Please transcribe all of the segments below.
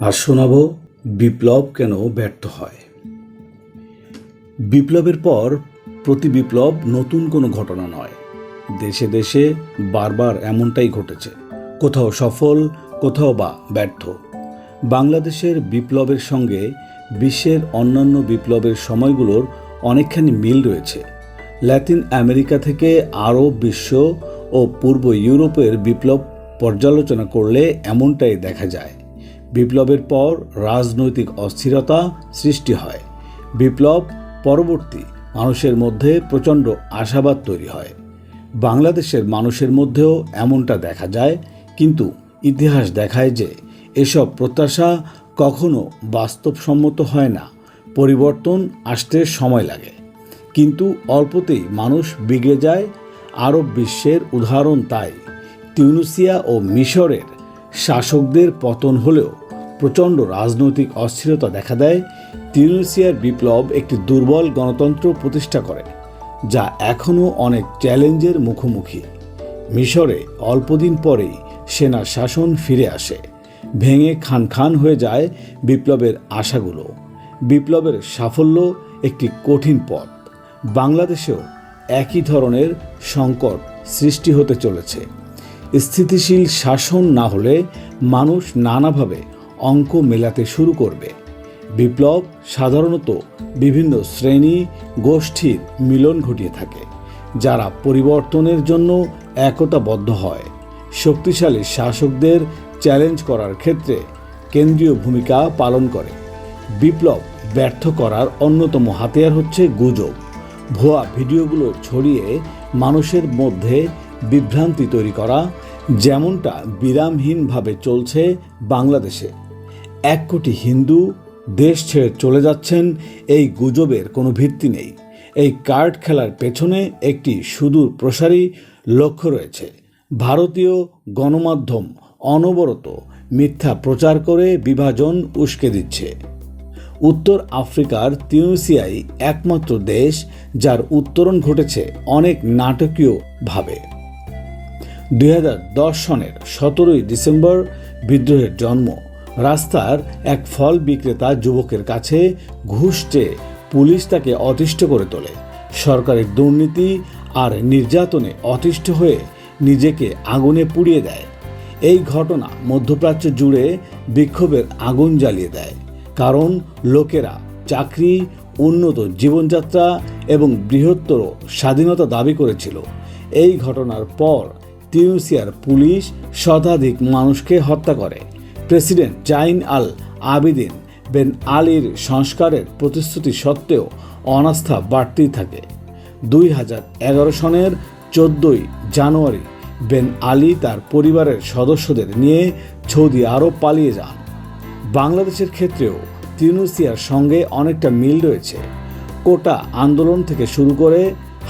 আর শোনাব বিপ্লব কেন ব্যর্থ হয়। বিপ্লবের পর প্রতি বিপ্লব নতুন কোনো ঘটনা নয়। দেশে দেশে বারবার এমনটাই ঘটেছে। কোথাও সফল, কোথাও বা ব্যর্থ। বাংলাদেশের বিপ্লবের সঙ্গে বিশ্বের অন্যান্য বিপ্লবের সময়গুলোর অনেকখানি মিল রয়েছে। ল্যাতিন আমেরিকা থেকে আরব বিশ্ব ও পূর্ব ইউরোপের বিপ্লব পর্যালোচনা করলে এমনটাই দেখা যায়। বিপ্লবের পর রাজনৈতিক অস্থিরতা সৃষ্টি হয়। বিপ্লব পরবর্তী মানুষের মধ্যে প্রচণ্ড আশাবাদ তৈরি হয়। বাংলাদেশের মানুষের মধ্যেও এমনটা দেখা যায়, কিন্তু ইতিহাস দেখায় যে এসব প্রত্যাশা কখনো বাস্তবসম্মত হয় না, পরিবর্তন আসতে সময় লাগে। কিন্তু অল্পতেই মানুষ বিগড়ে যায়, আরব বিশ্বের উদাহরণ তাই। তিউনিসিয়া ও মিশরের শাসকদের পতন হলেও প্রচণ্ড রাজনৈতিক অস্থিরতা দেখা দেয়, তিউনিসিয়ার বিপ্লব একটি দুর্বল গণতন্ত্র প্রতিষ্ঠা করে, যা এখনও অনেক চ্যালেঞ্জের মুখোমুখি। মিশরে অল্পদিন পরেই সেনা শাসন ফিরে আসে। ভেঙে খান খান হয়ে যায় বিপ্লবের আশাগুলো। বিপ্লবের সাফল্য একটি কঠিন পথ। বাংলাদেশেও একই ধরনের সংকট সৃষ্টি হতে চলেছে। স্থিতিশীল শাসন না হলে মানুষ নানাভাবে অঙ্ক মেলাতে শুরু করবে। বিপ্লব সাধারণত বিভিন্ন শ্রেণি, গোষ্ঠীর মিলন ঘটিয়ে থাকে, যারা পরিবর্তনের জন্য একতাবদ্ধ হয়। শক্তিশালী শাসকদের চ্যালেঞ্জ করার ক্ষেত্রে কেন্দ্রীয় ভূমিকা পালন করে। বিপ্লব ব্যর্থ করার অন্যতম হাতিয়ার হচ্ছে গুজব। ভুয়া ভিডিওগুলো ছড়িয়ে মানুষের মধ্যে বিভ্রান্তি তৈরি করা, যেমনটা বিরামহীনভাবে চলছে বাংলাদেশে। এক কোটি হিন্দু দেশ ছেড়ে চলে যাচ্ছেন, এই গুজবের কোনো ভিত্তি নেই। এই কার্ড খেলার পেছনে একটি সুদূর প্রসারী লক্ষ্য রয়েছে। ভারতীয় গণমাধ্যম অনবরত মিথ্যা প্রচার করে বিভাজন উস্কে দিচ্ছে। উত্তর আফ্রিকার তিউনিসিয়াই একমাত্র দেশ যার উত্তরণ ঘটেছে অনেক নাটকীয়ভাবে দু হাজার দশ সনের সতেরোই ডিসেম্বর বিদ্রোহের জন্ম। রাস্তার এক ফল বিক্রেতা যুবকের কাছে ঘুষ চেয়ে পুলিশ তাকে অতিষ্ঠ করে তোলে। সরকারের দুর্নীতি আর নির্যাতনে অতিষ্ঠ হয়ে নিজেকে আগুনে পুড়িয়ে দেয়। এই ঘটনা মধ্যপ্রাচ্য জুড়ে বিক্ষোভের আগুন জ্বালিয়ে দেয়। কারণ লোকেরা চাকরি, উন্নত জীবনযাত্রা এবং বৃহত্তর স্বাধীনতা দাবি করেছিল। এই ঘটনার পর তিউনিসিয়ার পুলিশ শতাধিক মানুষকে হত্যা করে। President Zine El Abidine Ben আলীর সংস্কারের প্রতিশ্রুতি সত্ত্বেও অনাস্থা বাড়তেই থাকে। দুই হাজার এগারো সনের চোদ্দই জানুয়ারি বেন আলী তার পরিবারের সদস্যদের নিয়ে সৌদি আরব পালিয়ে যান। বাংলাদেশের ক্ষেত্রেও তিউনিসিয়ার সঙ্গে অনেকটা মিল রয়েছে। কোটা আন্দোলন থেকে শুরু করে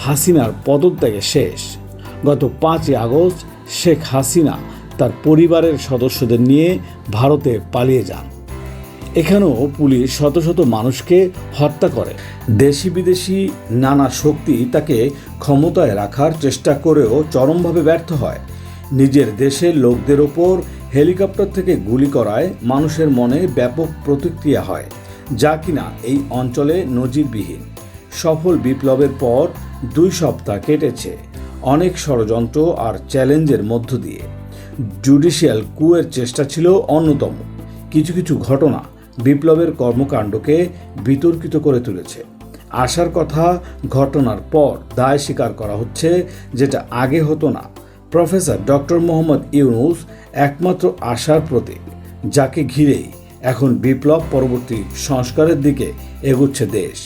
হাসিনার পদত্যাগে শেষ। গত পাঁচই আগস্ট শেখ হাসিনা তার পরিবারের সদস্যদের নিয়ে ভারতে পালিয়ে যান। এখানেও পুলিশ শত শত মানুষকে হত্যা করে। দেশি বিদেশি নানা শক্তি তাকে ক্ষমতায় রাখার চেষ্টা করেও চরমভাবে ব্যর্থ হয়। নিজের দেশের লোকদের ওপর হেলিকপ্টার থেকে গুলি করায় মানুষের মনে ব্যাপক প্রতিক্রিয়া হয়, যা কিনা এই অঞ্চলে নজিরবিহীন। সফল বিপ্লবের পর দুই সপ্তাহ কেটেছে। অনেক ষড়যন্ত্র আর চ্যালেঞ্জের মধ্য দিয়ে। জুডিশিয়াল কুয়ের চেষ্টা ছিল অন্যতম। কিছু কিছু ঘটনা বিপ্লবের কর্মকাণ্ডকে বিতর্কিত করে তুলেছে। আসার কথা ঘটনার পর দায় স্বীকার করা হচ্ছে যেটা আগে হতো না। প্রফেসর ডক্টর মোহাম্মদ ইউনুস একমাত্র আশার প্রতীক, যাকে ঘিরেই এখন বিপ্লব পরবর্তী সংস্কারের দিকে এগুচ্ছে দেশ।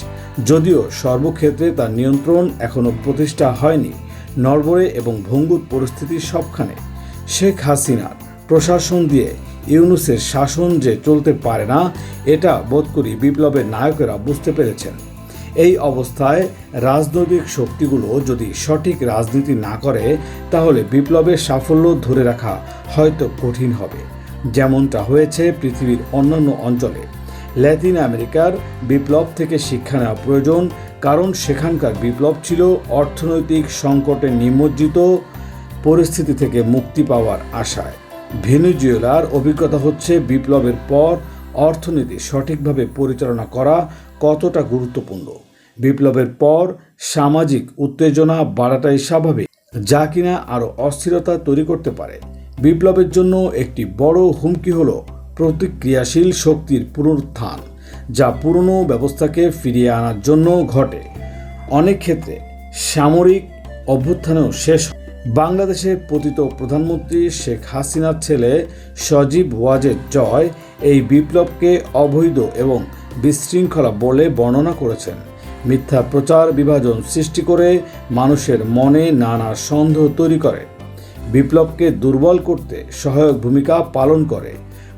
যদিও সর্বক্ষেত্রে তার নিয়ন্ত্রণ এখনও প্রতিষ্ঠা হয়নি নরবরে এবং ভঙ্গুর পরিস্থিতি সবখানে শেখ হাসিনার প্রশাসন দিয়ে ইউনুসের শাসন যে চলতে পারে না, এটা বোধ করি বিপ্লবের নায়কেরা বুঝতে পেরেছেন। এই অবস্থায় রাজনৈতিক শক্তিগুলো যদি সঠিক রাজনীতি না করে, তাহলে বিপ্লবের সাফল্য ধরে রাখা হয়তো কঠিন হবে। যেমনটা হয়েছে পৃথিবীর অন্যান্য অঞ্চলে। ল্যাতিন আমেরিকার বিপ্লব থেকে শিক্ষা নেওয়া প্রয়োজন, কারণ সেখানকার বিপ্লব ছিল অর্থনৈতিক সংকটে নিমজ্জিত পরিস্থিতি থেকে মুক্তি পাওয়ার আশায়। ভেনেজুয়েলার অভিজ্ঞতা হচ্ছে বিপ্লবের পর অর্থনীতি সঠিকভাবে পরিচালনা করা কতটা গুরুত্বপূর্ণ। বিপ্লবের পর সামাজিক উত্তেজনা বাড়াটাই স্বাভাবিক, যা কিনা আরও অস্থিরতা তৈরি করতে পারে। বিপ্লবের জন্য একটি বড় হুমকি হল প্রতিক্রিয়াশীল শক্তির পুনরুত্থান, যা পুরনো ব্যবস্থাকে ফিরিয়ে আনার জন্য ঘটে। অনেক ক্ষেত্রে সামরিক অভ্যুত্থানেও শেষ বাংলাদেশের পতিত প্রধানমন্ত্রী শেখ হাসিনার ছেলে সজীব ওয়াজেদ জয় এই বিপ্লবকে অবৈধ এবং বিশৃঙ্খলা বলে বর্ণনা করেছেন। মিথ্যা প্রচার বিভাজন সৃষ্টি করে মানুষের মনে নানা সন্দেহ তৈরি করে। বিপ্লবকে দুর্বল করতে সহায়ক ভূমিকা পালন করে।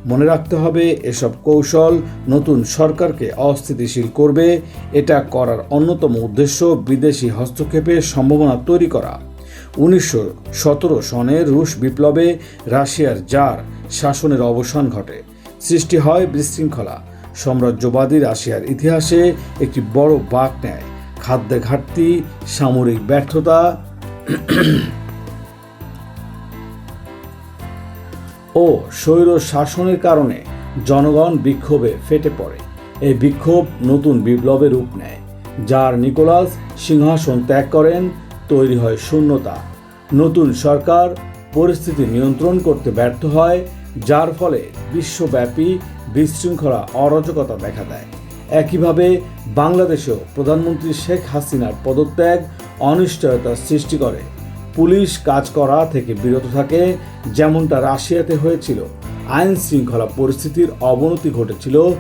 মনে রাখতে হবে, এসব কৌশল নতুন সরকারকে অস্থিতিশীল করবে। এটা করার অন্যতম উদ্দেশ্য বিদেশি হস্তক্ষেপের সম্ভাবনা তৈরি করা। উনিশশো সতেরো সনে রুশ বিপ্লবে রাশিয়ার জার শাসনের অবসান ঘটে। সৃষ্টি হয় বিশৃঙ্খলা। সাম্রাজ্যবাদী রাশিয়ার ইতিহাসে একটি বড় বাক নেয়। খাদ্যে ঘাটতি, সামরিক ব্যর্থতা ও স্বৈর শাসনের কারণে জনগণ বিক্ষোভে ফেটে পড়ে। এই বিক্ষোভ নতুন বিপ্লবের রূপ নেয়। যার নিকোলাস সিংহাসন ত্যাগ করেন তৈরি হয় শূন্যতা। নতুন সরকার পরিস্থিতি নিয়ন্ত্রণ করতে ব্যর্থ হয়, যার ফলে বিশ্বব্যাপী বিশৃঙ্খলা অরাজকতা দেখা দেয়। একইভাবে বাংলাদেশেও প্রধানমন্ত্রী শেখ হাসিনার পদত্যাগ অনিশ্চয়তার সৃষ্টি করে। পুলিশ কাজ করা থেকে বিরত থাকে, যেমনটা রাশিয়াতে হয়েছিল। আইন শৃঙ্খলা পরিস্থিতির অবনতি ঘটেছিল,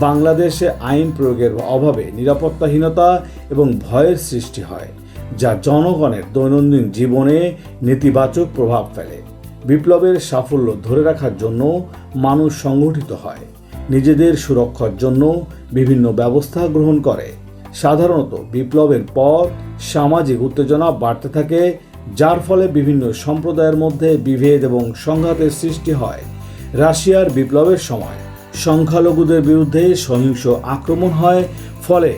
বাংলাদেশে আইন প্রয়োগের অভাবে নিরাপত্তাহীনতা এবং ভয়ের সৃষ্টি হয়। যা জনগণের দৈনন্দিন জীবনে নেতিবাচক প্রভাব ফেলে। বিপ্লবের সাফল্য ধরে রাখার জন্য মানুষ সংগঠিত হয়। নিজেদের সুরক্ষার জন্য বিভিন্ন ব্যবস্থা গ্রহণ করে। সাধারণত বিপ্লবের পর সামাজিক উত্তেজনা বাড়তে থাকে, যার ফলে বিভিন্ন সম্প্রদায়ের মধ্যে বিভেদ এবং সংঘাতের সৃষ্টি হয়। রাশিয়ার বিপ্লবের সময় সংখ্যালঘুদের বিরুদ্ধে সহিংস আক্রমণ হয়, ফলে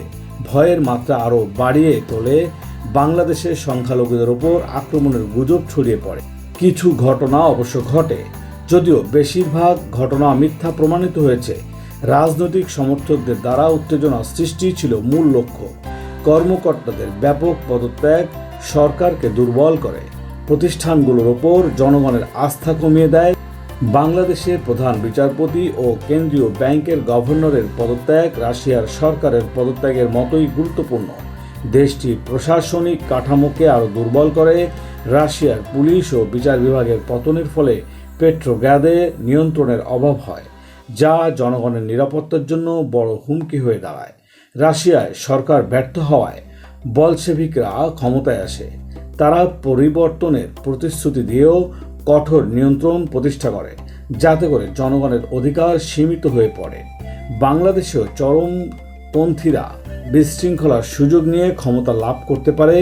ভয়ের মাত্রা আরও বাড়িয়ে তোলে বাংলাদেশের সংখ্যালঘুদের ওপর আক্রমণের গুজব ছড়িয়ে পড়ে। কিছু ঘটনা অবশ্য ঘটে, যদিও বেশিরভাগ ঘটনা মিথ্যা প্রমাণিত হয়েছে। রাজনৈতিক সমর্থকদের দ্বারা উত্তেজনা সৃষ্টি ছিল মূল লক্ষ্য। কর্মকর্তাদের ব্যাপক পদত্যাগ সরকারকে দুর্বল করে। প্রতিষ্ঠানগুলোর ওপর জনগণের আস্থা কমিয়ে দেয়। বাংলাদেশের প্রধান বিচারপতি ও কেন্দ্রীয় ব্যাংকের গভর্নরের পদত্যাগ রাশিয়ার সরকারের পদত্যাগের মতোই গুরুত্বপূর্ণ। দেশটির প্রশাসনিক কাঠামোকে আরও দুর্বল করে, রাশিয়ার পুলিশ ও বিচার বিভাগের পতনের ফলে পেট্রোগ্যাদে নিয়ন্ত্রণের অভাব হয়, যা জনগণের নিরাপত্তার জন্য বড় হুমকি হয়ে দাঁড়ায়। রাশিয়ায় সরকার ব্যর্থ হওয়ায় বলসেভিকরা ক্ষমতায় আসে। তারা পরিবর্তনের প্রতিশ্রুতি দিয়েও কঠোর নিয়ন্ত্রণ প্রতিষ্ঠা করে, যাতে করে জনগণের অধিকার সীমিত হয়ে পড়ে। বাংলাদেশেও চরমপন্থীরা বিশৃঙ্খলার সুযোগ নিয়ে ক্ষমতা লাভ করতে পারে,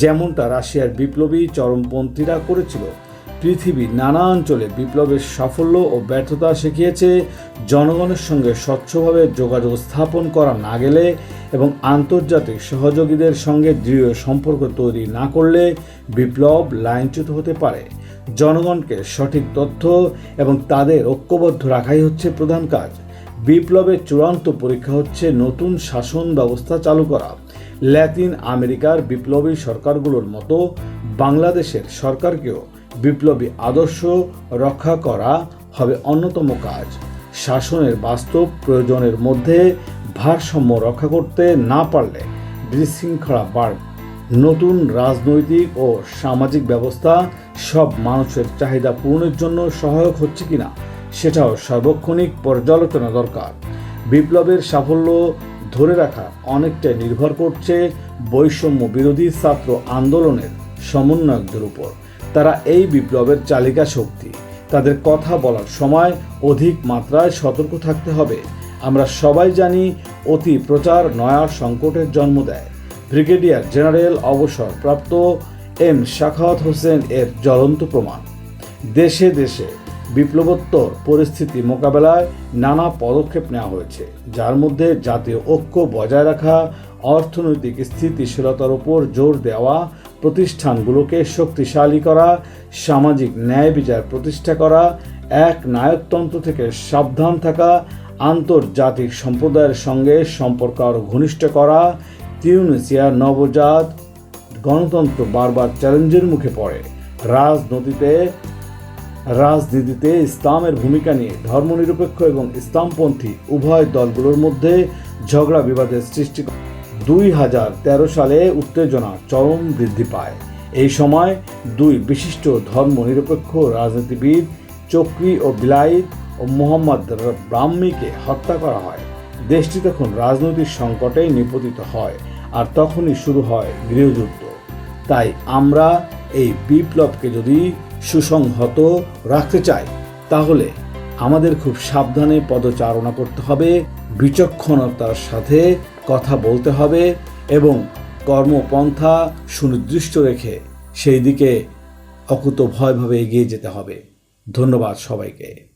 যেমনটা রাশিয়ার বিপ্লবী চরমপন্থীরা করেছিল। পৃথিবীর নানা অঞ্চলে বিপ্লবের সাফল্য ও ব্যর্থতা শিখিয়েছে, জনগণের সঙ্গে স্বচ্ছভাবে যোগাযোগ স্থাপন করা না গেলে এবং আন্তর্জাতিক সহযোগীদের সঙ্গে দৃঢ় সম্পর্ক তৈরি না করলে বিপ্লব লাইনচ্যুত হতে পারে। জনগণকে সঠিক তথ্য এবং তাদের ঐক্যবদ্ধ রাখাই হচ্ছে প্রধান কাজ। বিপ্লবের চূড়ান্ত পরীক্ষা হচ্ছে নতুন শাসন ব্যবস্থা চালু করা। ল্যাতিন আমেরিকার বিপ্লবী সরকারগুলোর মতো বাংলাদেশের সরকারকেও বিপ্লবী আদর্শ রক্ষা করা হবে অন্যতম কাজ। শাসনের বাস্তব প্রয়োজনের মধ্যে ভারসাম্য রক্ষা করতে না পারলে বিশৃঙ্খলা বাড়বে। নতুন রাজনৈতিক ও সামাজিক ব্যবস্থা সব মানুষের চাহিদা পূরণের জন্য সহায়ক হচ্ছে কিনা সেটাও সার্বক্ষণিক পর্যালোচনা দরকার। বিপ্লবের সাফল্য ধরে রাখা অনেকটাই নির্ভর করছে বৈষম্য বিরোধী ছাত্র আন্দোলনের সমন্বয়কদের উপর। তারা এই বিপ্লবের চালিকা শক্তি। তাদের কথা বলার সময় অধিক মাত্রায় সতর্ক থাকতে হবে। আমরা সবাই জানি অতি প্রচার নয়া সংকটের জন্ম দেয়। ব্রিগেডিয়ার জেনারেল অবসরপ্রাপ্ত এম শাখাওয়াত হোসেন এর জ্বলন্ত প্রমাণ। দেশে দেশে বিপ্লবোত্তর পরিস্থিতি মোকাবেলায় নানা পদক্ষেপ নেওয়া হয়েছে, যার মধ্যে জাতীয় ঐক্য বজায় রাখা, অর্থনৈতিক স্থিতিশীলতার উপর জোর দেওয়া, প্রতিষ্ঠানগুলোকে শক্তিশালী করা, সামাজিক ন্যায় বিচার প্রতিষ্ঠা করা, এক নায়কতন্ত্র থেকে সাবধান থাকা, আন্তর্জাতিক সম্প্রদায়ের সঙ্গে সম্পর্ক আরও ঘনিষ্ঠ করা, তিউনিসিয়ার নবজাত গণতন্ত্র বারবার চ্যালেঞ্জের মুখে পড়ে। রাজনীতিতে রাজনীতিতে ইসলামের ভূমিকা নিয়ে ধর্মনিরপেক্ষ এবং ইসলামপন্থী উভয় দলগুলোর মধ্যে ঝগড়া বিবাদের সৃষ্টি। দুই হাজার তেরো সালে উত্তেজনা চরম বৃদ্ধি পায় এই সময় দুই বিশিষ্ট ধর্মনিরপেক্ষ রাজনীতিবিদ চক্রি ও বিলাইদ ও মোহাম্মদ ব্রাহ্মীকে হত্যা করা হয় দেশটি তখন রাজনৈতিক সংকটে নিপতিত হয় আর তখনই শুরু হয় গৃহযুদ্ধ তাই আমরা এই বিপ্লবকে যদি সুসংহত রাখতে চাই তাহলে আমাদের খুব সাবধানে পদচারণা করতে হবে, বিচক্ষণতার সাথে কথা বলতে হবে এবং কর্মপন্থা সুনির্দিষ্ট রেখে সেই দিকে অকুতভয়ভাবে এগিয়ে যেতে হবে। ধন্যবাদ সবাইকে।